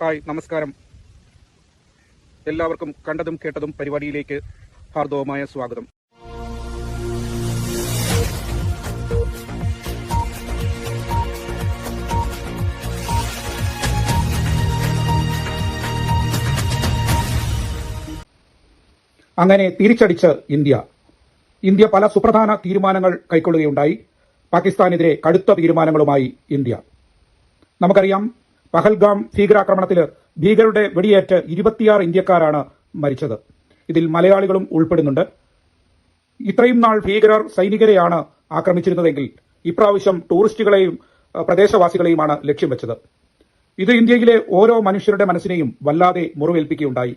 Hi നമസ്കാരം. എല്ലാവർക്കും കണ്ടതും കേട്ടതും പരിപാടിയിലേക്ക് ഹാർദവമായ സ്വാഗതം. അങ്ങനെ തിരിച്ചടിച്ച് ഇന്ത്യ. ഇന്ത്യ പല സുപ്രധാന തീരുമാനങ്ങൾ കൈക്കൊള്ളുകയുണ്ടായി. പാകിസ്ഥാനെതിരെ കടുത്ത തീരുമാനങ്ങളുമായി ഇന്ത്യ. നമുക്കറിയാം പഹൽഗാം ഭീകരാക്രമണത്തിൽ ഭീകരരുടെ വെടിയേറ്റ് ഇരുപത്തിയാറ് ഇന്ത്യക്കാരാണ് മരിച്ചത്. ഇതിൽ മലയാളികളും ഉൾപ്പെടുന്നുണ്ട്. ഇത്രയും നാൾ ഭീകരർ സൈനികരെയാണ് ആക്രമിച്ചിരുന്നതെങ്കിൽ ഇപ്രാവശ്യം ടൂറിസ്റ്റുകളെയും പ്രദേശവാസികളെയുമാണ് ലക്ഷ്യം വെച്ചത്. ഇത് ഇന്ത്യയിലെ ഓരോ മനുഷ്യരുടെ മനസ്സിനെയും വല്ലാതെ മുറിവേൽപ്പിക്കുകയുണ്ടായി.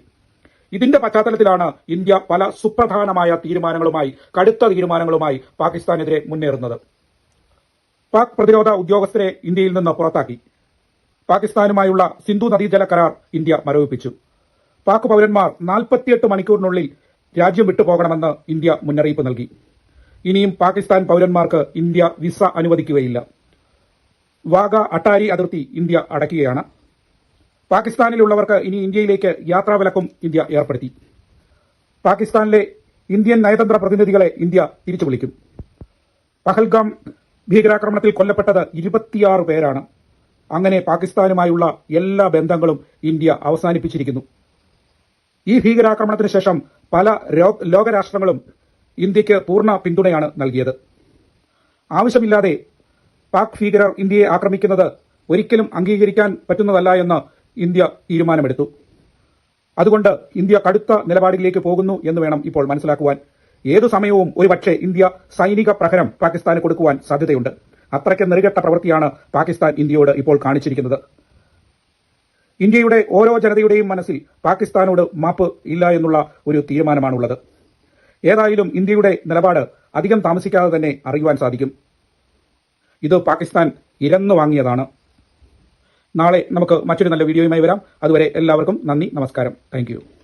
ഇതിന്റെ പശ്ചാത്തലത്തിലാണ് ഇന്ത്യ പല സുപ്രധാനമായ തീരുമാനങ്ങളുമായി കടുത്ത തീരുമാനങ്ങളുമായി പാകിസ്ഥാനെതിരെ മുന്നേറുന്നത്. പാക് പ്രതിരോധ ഉദ്യോഗസ്ഥരെ ഇന്ത്യയിൽ നിന്ന് പുറത്താക്കി. പാകിസ്ഥാനുമായുള്ള സിന്ധു നദീജല കരാർ ഇന്ത്യ മരവിപ്പിച്ചു. പാക് പൗരന്മാർ നാൽപ്പത്തിയെട്ട് മണിക്കൂറിനുള്ളിൽ രാജ്യം വിട്ടുപോകണമെന്ന് ഇന്ത്യ മുന്നറിയിപ്പ് നൽകി. ഇനിയും പാകിസ്ഥാൻ പൗരന്മാർക്ക് ഇന്ത്യ വിസ അനുവദിക്കുകയില്ല. വാഗ അട്ടാരി അതിർത്തി ഇന്ത്യ അടയ്ക്കുകയാണ്. പാകിസ്ഥാനിലുള്ളവർക്ക് ഇനി ഇന്ത്യയിലേക്ക് യാത്രാവിലക്കും ഇന്ത്യ ഏർപ്പെടുത്തി. പാകിസ്ഥാനിലെ ഇന്ത്യൻ നയതന്ത്ര പ്രതിനിധികളെ ഇന്ത്യ തിരിച്ചു വിളിക്കും. പഹൽഗാം ഭീകരാക്രമണത്തിൽ കൊല്ലപ്പെട്ടത് ഇരുപത്തിയാറ് പേരാണ്. അങ്ങനെ പാകിസ്ഥാനുമായുള്ള എല്ലാ ബന്ധങ്ങളും ഇന്ത്യ അവസാനിപ്പിച്ചിരിക്കുന്നു. ഈ ഭീകരാക്രമണത്തിന് ശേഷം പല ലോകരാഷ്ട്രങ്ങളും ഇന്ത്യയ്ക്ക് പൂർണ പിന്തുണയാണ് നൽകിയത്. ആവശ്യമില്ലാതെ പാക് ഭീകരർ ഇന്ത്യയെ ആക്രമിക്കുന്നത് ഒരിക്കലും അംഗീകരിക്കാൻ പറ്റുന്നതല്ല എന്ന് ഇന്ത്യ തീരുമാനമെടുത്തു. അതുകൊണ്ട് ഇന്ത്യ കടുത്ത നിലപാടിലേക്ക് പോകുന്നു എന്ന് വേണം ഇപ്പോൾ മനസ്സിലാക്കുവാൻ. ഏതു സമയവും ഒരുപക്ഷെ ഇന്ത്യ സൈനിക പ്രഹരം പാകിസ്ഥാന് കൊടുക്കുവാൻ സാധ്യതയുണ്ട്. അത്രയ്ക്ക് നെറുകെട്ട പ്രവൃത്തിയാണ് പാകിസ്ഥാൻ ഇന്ത്യയോട് ഇപ്പോൾ കാണിച്ചിരിക്കുന്നത്. ഇന്ത്യയുടെ ഓരോ ജനതയുടെയും മനസ്സിൽ പാകിസ്ഥാനോട് മാപ്പ് ഇല്ല എന്നുള്ള ഒരു തീരുമാനമാണുള്ളത്. ഏതായാലും ഇന്ത്യയുടെ നിലപാട് അധികം താമസിക്കാതെ തന്നെ അറിയുവാൻ സാധിക്കും. ഇത് പാകിസ്ഥാൻ ഇരന്നു വാങ്ങിയതാണ്. നാളെ നമുക്ക് മറ്റൊരു നല്ല വീഡിയോയുമായി വരാം. അതുവരെ എല്ലാവർക്കും നന്ദി നമസ്കാരം. താങ്ക്